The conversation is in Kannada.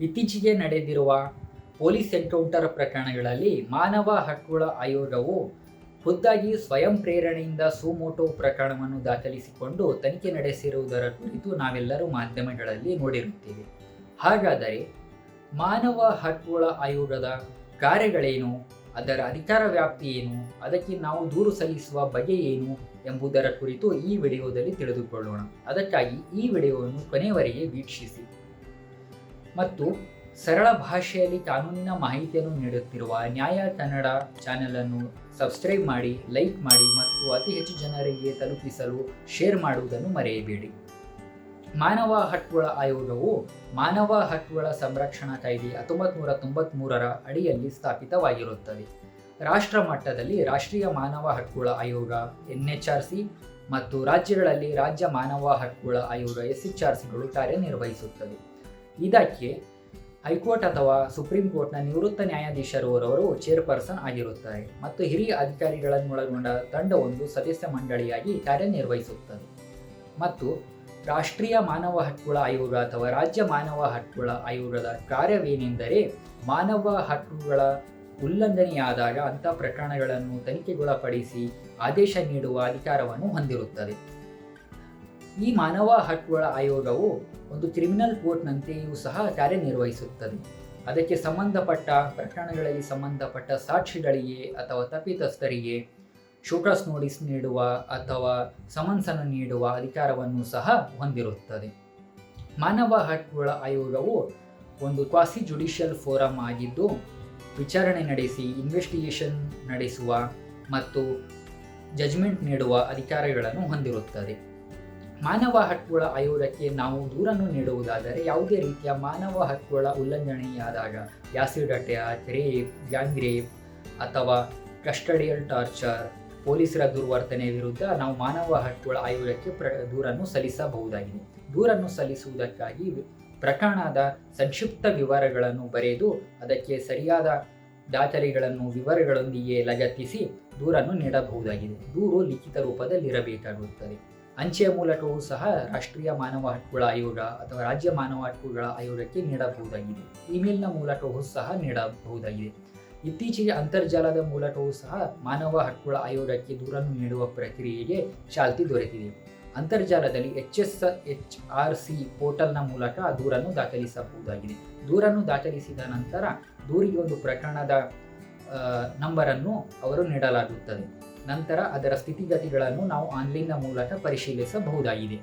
ಇತ್ತೀಚೆಗೆ ನಡೆದಿರುವ ಪೊಲೀಸ್ ಎನ್ಕೌಂಟರ್ ಪ್ರಕರಣಗಳಲ್ಲಿ ಮಾನವ ಹಕ್ಕುಗಳ ಆಯೋಗವು ಖುದ್ದಾಗಿ ಸ್ವಯಂ ಪ್ರೇರಣೆಯಿಂದ ಸುಮೋಟೋ ಪ್ರಕರಣವನ್ನು ದಾಖಲಿಸಿಕೊಂಡು ತನಿಖೆ ನಡೆಸಿರುವುದರ ಕುರಿತು ನಾವೆಲ್ಲರೂ ಮಾಧ್ಯಮಗಳಲ್ಲಿ ನೋಡಿರುತ್ತೇವೆ. ಹಾಗಾದರೆ ಮಾನವ ಹಕ್ಕುಗಳ ಆಯೋಗದ ಕಾರ್ಯಗಳೇನು? ಅದರ ಅಧಿಕಾರ ವ್ಯಾಪ್ತಿ ಏನು? ಅದಕ್ಕೆ ನಾವು ದೂರು ಸಲ್ಲಿಸುವ ಬಗೆ ಏನು? ಎಂಬುದರ ಕುರಿತು ಈ ವಿಡಿಯೋದಲ್ಲಿ ತಿಳಿದುಕೊಳ್ಳೋಣ. ಅದಕ್ಕಾಗಿ ಈ ವಿಡಿಯೋವನ್ನು ಕೊನೆಯವರೆಗೆ ವೀಕ್ಷಿಸಿ. ಮತ್ತು ಸರಳ ಭಾಷೆಯಲ್ಲಿ ಕಾನೂನಿನ ಮಾಹಿತಿಯನ್ನು ನೀಡುತ್ತಿರುವ ನ್ಯಾಯ ಕನ್ನಡ ಚಾನೆಲ್ ಅನ್ನು ಸಬ್ಸ್ಕ್ರೈಬ್ ಮಾಡಿ, ಲೈಕ್ ಮಾಡಿ ಮತ್ತು ಅತಿ ಹೆಚ್ಚು ಜನರಿಗೆ ತಲುಪಿಸಲು ಶೇರ್ ಮಾಡುವುದನ್ನು ಮರೆಯಬೇಡಿ. ಮಾನವ ಹಕ್ಕುಗಳ ಆಯೋಗವು ಮಾನವ ಹಕ್ಕುಗಳ ಸಂರಕ್ಷಣಾ ಕಾಯ್ದೆ ಹತ್ತೊಂಬತ್ತು ನೂರ ತೊಂಬತ್ತ್ಮೂರರ ಅಡಿಯಲ್ಲಿ ಸ್ಥಾಪಿತವಾಗಿರುತ್ತದೆ. ರಾಷ್ಟ್ರ ಮಟ್ಟದಲ್ಲಿ ರಾಷ್ಟ್ರೀಯ ಮಾನವ ಹಕ್ಕುಗಳ ಆಯೋಗ ಎನ್ ಎಚ್ ಆರ್ ಸಿ ಮತ್ತು ರಾಜ್ಯಗಳಲ್ಲಿ ರಾಜ್ಯ ಮಾನವ ಹಕ್ಕುಗಳ ಆಯೋಗ ಎಸ್ ಎಚ್ ಆರ್ ಸಿಗಳು ಕಾರ್ಯನಿರ್ವಹಿಸುತ್ತದೆ ಇದಕ್ಕೆ ಹೈಕೋರ್ಟ್ ಅಥವಾ ಸುಪ್ರೀಂ ಕೋರ್ಟ್ನ ನಿವೃತ್ತ ನ್ಯಾಯಾಧೀಶರು ಅವರವರು ಚೇರ್ಪರ್ಸನ್ ಆಗಿರುತ್ತಾರೆ ಮತ್ತು ಹಿರಿಯ ಅಧಿಕಾರಿಗಳನ್ನೊಳಗೊಂಡ ತಂಡವೊಂದು ಸದಸ್ಯ ಮಂಡಳಿಯಾಗಿ ಕಾರ್ಯನಿರ್ವಹಿಸುತ್ತದೆ. ಮತ್ತು ರಾಷ್ಟ್ರೀಯ ಮಾನವ ಹಕ್ಕುಗಳ ಆಯೋಗ ಅಥವಾ ರಾಜ್ಯ ಮಾನವ ಹಕ್ಕುಗಳ ಆಯೋಗದ ಕಾರ್ಯವೇನೆಂದರೆ ಮಾನವ ಹಕ್ಕುಗಳ ಉಲ್ಲಂಘನೆಯಾದಾಗ ಅಂಥ ಪ್ರಕರಣಗಳನ್ನು ತನಿಖೆಗೊಳಪಡಿಸಿ ಆದೇಶ ನೀಡುವ ಅಧಿಕಾರವನ್ನು ಹೊಂದಿರುತ್ತದೆ. ಈ ಮಾನವ ಹಕ್ಕುಗಳ ಆಯೋಗವು ಒಂದು ಕ್ರಿಮಿನಲ್ ಕೋರ್ಟ್ನಂತೆಯೂ ಸಹ ಕಾರ್ಯನಿರ್ವಹಿಸುತ್ತದೆ. ಅದಕ್ಕೆ ಸಂಬಂಧಪಟ್ಟ ಪ್ರಕರಣಗಳಲ್ಲಿ ಸಂಬಂಧಪಟ್ಟ ಸಾಕ್ಷಿಗಳಿಗೆ ಅಥವಾ ತಪ್ಪಿತಸ್ಥರಿಗೆ ಶೋಕಾಸ್ ನೋಟಿಸ್ ನೀಡುವ ಅಥವಾ ಸಮನ್ಸನ್ನು ನೀಡುವ ಅಧಿಕಾರವನ್ನು ಸಹ ಹೊಂದಿರುತ್ತದೆ. ಮಾನವ ಹಕ್ಕುಗಳ ಆಯೋಗವು ಒಂದು ಕ್ವಾಸಿ ಜುಡಿಷಿಯಲ್ ಫೋರಮ್ ಆಗಿದ್ದು, ವಿಚಾರಣೆ ನಡೆಸಿ ಇನ್ವೆಸ್ಟಿಗೇಷನ್ ನಡೆಸುವ ಮತ್ತು ಜಜ್ಮೆಂಟ್ ನೀಡುವ ಅಧಿಕಾರಗಳನ್ನು ಹೊಂದಿರುತ್ತದೆ. ಮಾನವ ಹಕ್ಕುಗಳ ಆಯೋಗಕ್ಕೆ ನಾವು ದೂರನ್ನು ನೀಡುವುದಾದರೆ ಯಾವುದೇ ರೀತಿಯ ಮಾನವ ಹಕ್ಕುಗಳ ಉಲ್ಲಂಘನೆಯಾದಾಗ acid attack, rape, gang rape ಅಥವಾ ಕಸ್ಟಡಿಯಲ್ ಟಾರ್ಚರ್, ಪೊಲೀಸರ ದುರ್ವರ್ತನೆ ವಿರುದ್ಧ ನಾವು ಮಾನವ ಹಕ್ಕುಗಳ ಆಯೋಗಕ್ಕೆ ಪ್ರ, ದೂರನ್ನು ಸಲ್ಲಿಸಬಹುದಾಗಿದೆ. ದೂರನ್ನು ಸಲ್ಲಿಸುವುದಕ್ಕಾಗಿ ಪ್ರಕರಣದ ಸಂಕ್ಷಿಪ್ತ ವಿವರಗಳನ್ನು ಬರೆದು ಅದಕ್ಕೆ ಸರಿಯಾದ ದಾಖಲೆಗಳನ್ನು, ವಿವರಗಳೊಂದಿಗೆ ಲಗತ್ತಿಸಿ ದೂರನ್ನು ನೀಡಬಹುದಾಗಿದೆ. ದೂರು ಲಿಖಿತ ರೂಪದಲ್ಲಿರಬೇಕಾಗುತ್ತದೆ. ಅಂಚೆಯ ಮೂಲಕವೂ ಸಹ ರಾಷ್ಟ್ರೀಯ ಮಾನವ ಹಕ್ಕುಗಳ ಆಯೋಗ ಅಥವಾ ರಾಜ್ಯ ಮಾನವ ಹಕ್ಕುಗಳ ಆಯೋಗಕ್ಕೆ ನೀಡಬಹುದಾಗಿದೆ. ಇಮೇಲ್ನ ಮೂಲಕವೂ ಸಹ ನೀಡಬಹುದಾಗಿದೆ. ಇತ್ತೀಚೆಗೆ ಅಂತರ್ಜಾಲದ ಮೂಲಕವೂ ಸಹ ಮಾನವ ಹಕ್ಕುಗಳ ಆಯೋಗಕ್ಕೆ ದೂರನ್ನು ನೀಡುವ ಪ್ರಕ್ರಿಯೆಗೆ ಚಾಲ್ತಿ ದೊರೆತಿದೆ. ಅಂತರ್ಜಾಲದಲ್ಲಿ H S H R C ಪೋರ್ಟಲ್ನ ಮೂಲಕ ದೂರನ್ನು ದಾಖಲಿಸಬಹುದಾಗಿದೆ. ದೂರನ್ನು ದಾಖಲಿಸಿದ ನಂತರ ದೂರಿಗೆ ಒಂದು ಪ್ರಕರಣದ ನಂಬರನ್ನು ಅವರು ನೀಡಲಾಗುತ್ತದೆ. ನಂತರ ಅದರ ಸ್ಥಿತಿಗತಿಗಳನ್ನು ನಾವು ಆನ್ಲೈನ್ನ ಮೂಲಕ ಪರಿಶೀಲಿಸಬಹುದಾಗಿದೆ.